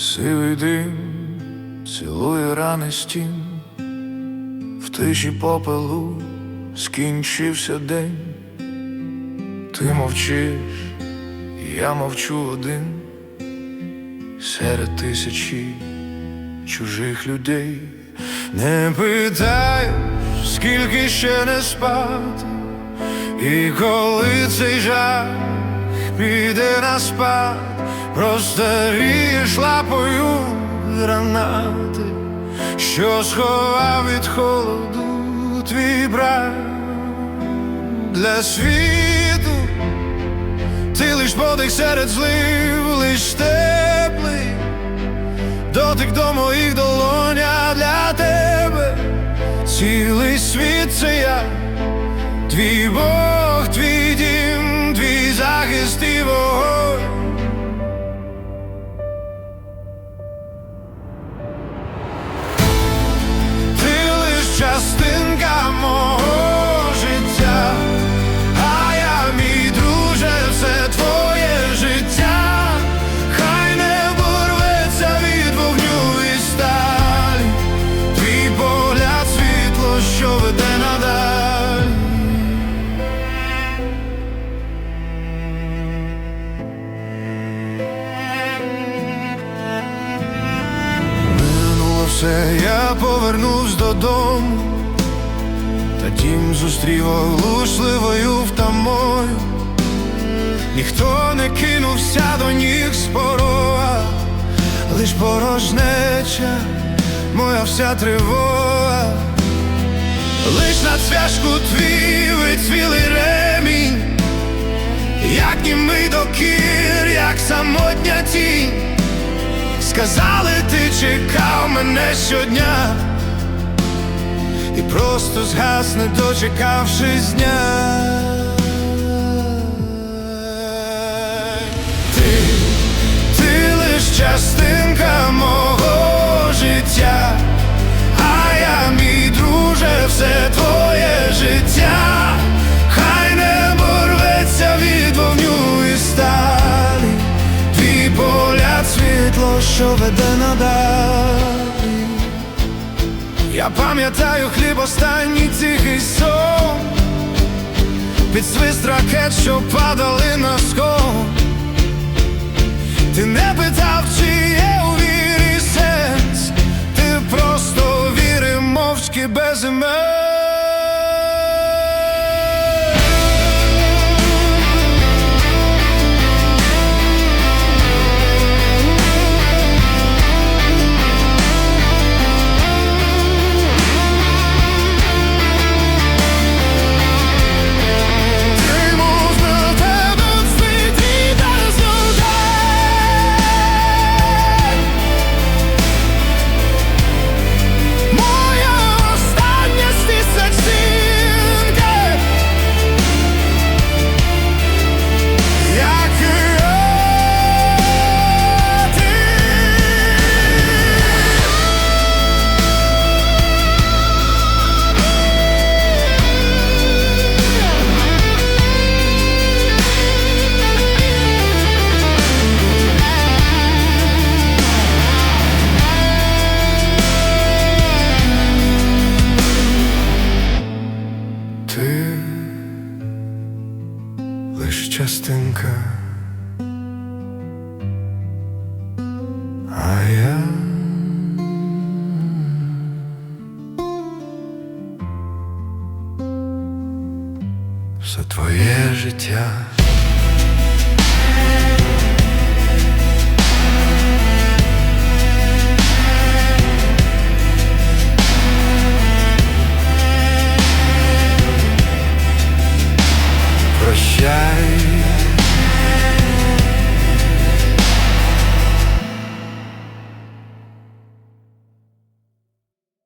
Білий дим цілує рани стін, в тиші попелу скінчився день, ти мовчиш, я мовчу один. Серед тисячі чужих людей. Не питаєш, скільки ще не спати, і коли цей жах піде на спад, простарієш лапою гранати, що сховав від холоду твій брат для світу, ти лиш подих серед злив, лиш теплий, дотик до моїх долоня для тебе, цілий світ це я. Твій Бог, Минуло я повернувся додому, та дім зустрів оглушливою втамою. Ніхто не кинувся до ніг з порога, лиш порожнеча, моя вся тривога, лиш на цвяшку твій вицвілий ремінь, як німий докір, як самотня тінь. Сказали, ти чекав мене щодня. І просто згасне, дочекавшись дня. Ти, ти лиш частинка мого що веде надалі. Я пам'ятаю хліб останній тихий сон Під свист ракет, що падали на скон Ти не питав, чи є у вірі сенс. Ти просто вірив мовчки без імен я все твоє життя.